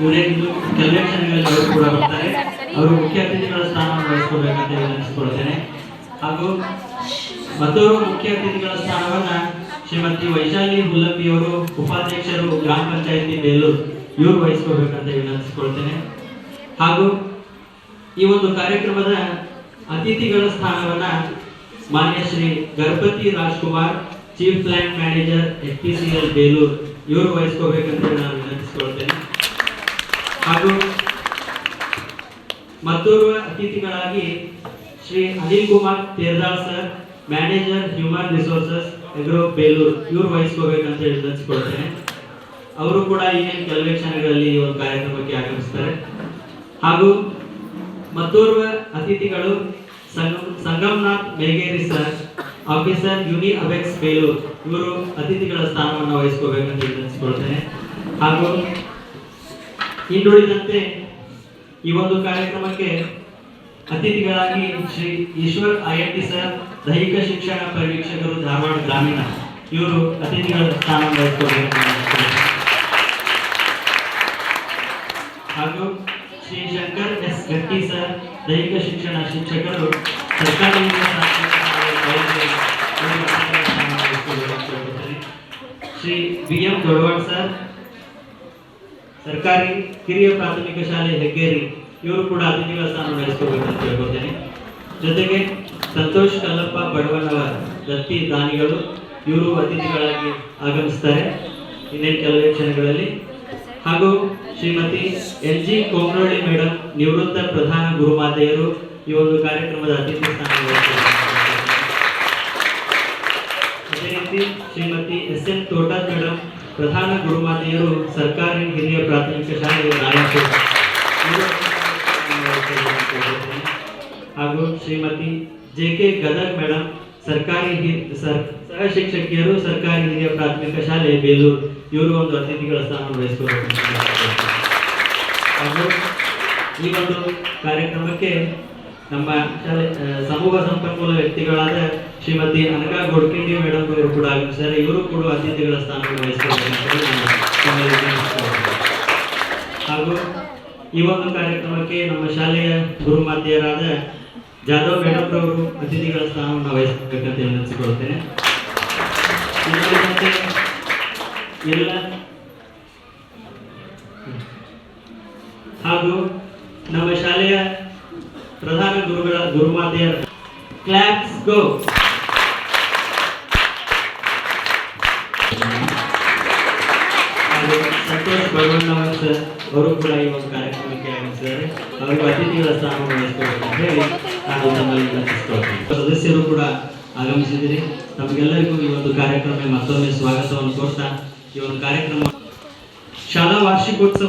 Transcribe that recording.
ಇವರೇ ಕೆಲವೇ ಕೂಡ ಬರ್ತಾರೆ. ಅವರು ಮುಖ್ಯ ಅತಿಥಿಗಳ ಸ್ಥಾನವನ್ನು ವಹಿಸ್ಕೊಳ್ಬೇಕಂತ ವಿನಂತಿಸಿಕೊಳ್ತೇನೆ ಹಾಗೂ ಮತ್ತೋರ್ವ ಮುಖ್ಯ ಅತಿಥಿಗಳ ಸ್ಥಾನವನ್ನ ಶ್ರೀಮತಿ ವೈಶಾಲಿ ಹುಲ್ಲಪ್ಪಿ ಅವರು ಉಪಾಧ್ಯಕ್ಷರು ಗ್ರಾಮ ಪಂಚಾಯತಿ ಬೇಲೂರು ಇವರು ವಹಿಸ್ಕೋಬೇಕಂತ ವಿನಂತಿಸಿಕೊಳ್ತೇನೆ. ಹಾಗೂ ಈ ಒಂದು ಕಾರ್ಯಕ್ರಮದ ಅತಿಥಿಗಳ ಸ್ಥಾನವನ್ನ ಮಾನ್ಯ Shri Ganapati Rajkumar chief plant manager H P C L Belur ಇವರು ವಹಿಸ್ಕೋಬೇಕಂತ ನಾನು ವಿನಂತಿಸಿಕೊಳ್ತೇನೆ. ಹಾಗೂ ಮತ್ತೋರ್ವ ಅತಿಥಿಗಳಾಗಿ Shri Anil Kumar Terdal sir, manager human resources, agro Belur, ಇವ್ರು ವಹಿಸ್ಕೋಬೇಕಂತ ಹೇಳಿ ವಿನಂತಿಸಿಕೊಳ್ತೇನೆ ಅವರು ಕೂಡ ಇನ್ನೇನು ಕೆಲವೇ ಕ್ಷಣಗಳಲ್ಲಿ ಈ ಒಂದು ಕಾರ್ಯಕ್ರಮಕ್ಕೆ ಆಗಮಿಸ್ತಾರೆ. ಹಾಗೂ ಮತ್ತೋರ್ವ ಅತಿಥಿಗಳು Sangam Sangamnath Megeri sir, officer Uni Abex Belur, ಇವರು ಅತಿಥಿಗಳ ಸ್ಥಾನವನ್ನು ವಹಿಸ್ಕೋಬೇಕಂತ ವಿನಂತಿಸಿಕೊಳ್ತೇನೆ ಹಾಗೂ ಇನ್ನುಳಿದಂತೆ ಈ ಒಂದು ಕಾರ್ಯಕ್ರಮಕ್ಕೆ ಅತಿಥಿಗಳಾಗಿ Shri Eshwar I N sir, ದೈಹಿಕ ಶಿಕ್ಷಣ ಪರೀಕ್ಷಕರು ಧಾರವಾಡ ಗ್ರಾಮೀಣ ಇವರು ಅತಿಥಿಗಳ ಸ್ಥಾನ ವಹಿಸ್ಕೋಬೇಕಂತ ಹಾಗೂ ಶ್ರೀ ಶಂಕರ್ ಎಸ್ ಗಟ್ಟಿ ಸರ್, ದೈಹಿಕ ಶಿಕ್ಷಣ ಶಿಕ್ಷಕರು, ಸರ್ಕಾರಿ. Shri B M Dodawad sir ಸರ್ಕಾರಿ ಕಿರಿಯ ಪ್ರಾಥಮಿಕ ಶಾಲೆ ಹೆಗ್ಗೇರಿ, ಇವರು ಕೂಡ ಅತಿಥಿಗಳ ಸ್ಥಾನ ಅಂತ ಹೇಳ್ಕೊತೇನೆ ಜೊತೆಗೆ ಸಂತೋಷ್ ಕಲ್ಲಪ್ಪ ಬಡವನವರ ದತ್ತಿ ದಾನಿಗಳು, ಇವರು ಅತಿಥಿಗಳಾಗಿ ಆಗಮಿಸ್ತಾರೆ ಇನ್ನೇನು ಕೆಲವೇ ಕ್ಷಣಗಳಲ್ಲಿ. ಹಾಗೂ Shrimati N G Komanahalli madam ನಿವೃತ್ತ ಪ್ರಧಾನ ಗುರುಮಾತೆಯರು ಈ ಒಂದು ಕಾರ್ಯಕ್ರಮದ ಅತಿಥಿ ಸ್ಥಾನ Shrimati S N Thotad madam ಪ್ರಧಾನ ಗುರುಮಾತೆಯರು, ಸರ್ಕಾರಿ ಹಿರಿಯ ಪ್ರಾಥಮಿಕ ಶಾಲೆ ನಾಯಕರು ಹಾಗೂ Shrimati J K Gadag madam ಸರ್ಕಾರಿ ಸಹ ಶಿಕ್ಷಕಿಯರು ಸರ್ಕಾರಿ ಹಿರಿಯ ಪ್ರಾಥಮಿಕ ಶಾಲೆ ಬೇಲೂರು. ಇವರು ಒಂದು ಅತಿಥಿಗಳ ಸ್ಥಾನ ವಹಿಸ್ಕೋಬೇಕು ಹಾಗೂ ಈ ಒಂದು ಕಾರ್ಯಕ್ರಮಕ್ಕೆ ನಮ್ಮ ಸಮೂಹ ಸಂಪನ್ಮೂಲ ವ್ಯಕ್ತಿಗಳಾದ ಶ್ರೀಮತಿ ಅನಕಾ ಗೋಡ್ಕಿಂಡಿ ಮೇಡಮ್ ಇವರು ಕೂಡ ಆಗಮಿಸಿದ್ದಾರೆ ಇವರು ಕೂಡ ಅತಿಥಿಗಳ ಸ್ಥಾನವನ್ನು ವಹಿಸಿದ್ದಾರೆ. ಹಾಗೂ ಈ ಒಂದು ಕಾರ್ಯಕ್ರಮಕ್ಕೆ ನಮ್ಮ ಶಾಲೆಯ ಗುರುಮಾತೆಯರಾದ ಜಾಧವ್ ಮೇಡಮ್ ಅವರು ಅತಿಥಿಗಳ ಸ್ಥಾನವನ್ನು ವಹಿಸಬೇಕಂತ ವಿನಂತಿಸಿಕೊಳ್ತೇನೆ ಎಲ್ಲ ಹಾಗೂ ನಮ್ಮ ಶಾಲೆಯ ಪ್ರಧಾನ ಗುರುಗಳ ಗುರುಮಾತೆಯ claps go Santosh Badavannavar sir ಅವರು ಕೂಡ ಈ ಒಂದು ಕಾರ್ಯಕ್ರಮಕ್ಕೆ ಆಗಮಿಸಿದ್ದಾರೆ. ಅವರಿಗೆ ಅತಿಥಿಗಳ ಸ್ಥಾನವನ್ನು ವಹಿಸ್ಕೋಬೇಕು ಅಂತ ಹೇಳಿ ನಾನು ತಮ್ಮಲ್ಲಿ ವಿನಂತಿಸ್ಕೊಳ್ತೇನೆ ಸದಸ್ಯರು ಕೂಡ ಆಗಮಿಸಿದಿರಿ ನಮಗೆಲ್ಲರಿಗೂ ಈ ಒಂದು ಕಾರ್ಯಕ್ರಮ ಮತ್ತೊಮ್ಮೆ ಸ್ವಾಗತವನ್ನು ಕೋರ್ತಾ ಈ ಒಂದು ಕಾರ್ಯಕ್ರಮ ಶಾಲಾ ವಾರ್ಷಿಕೋತ್ಸವ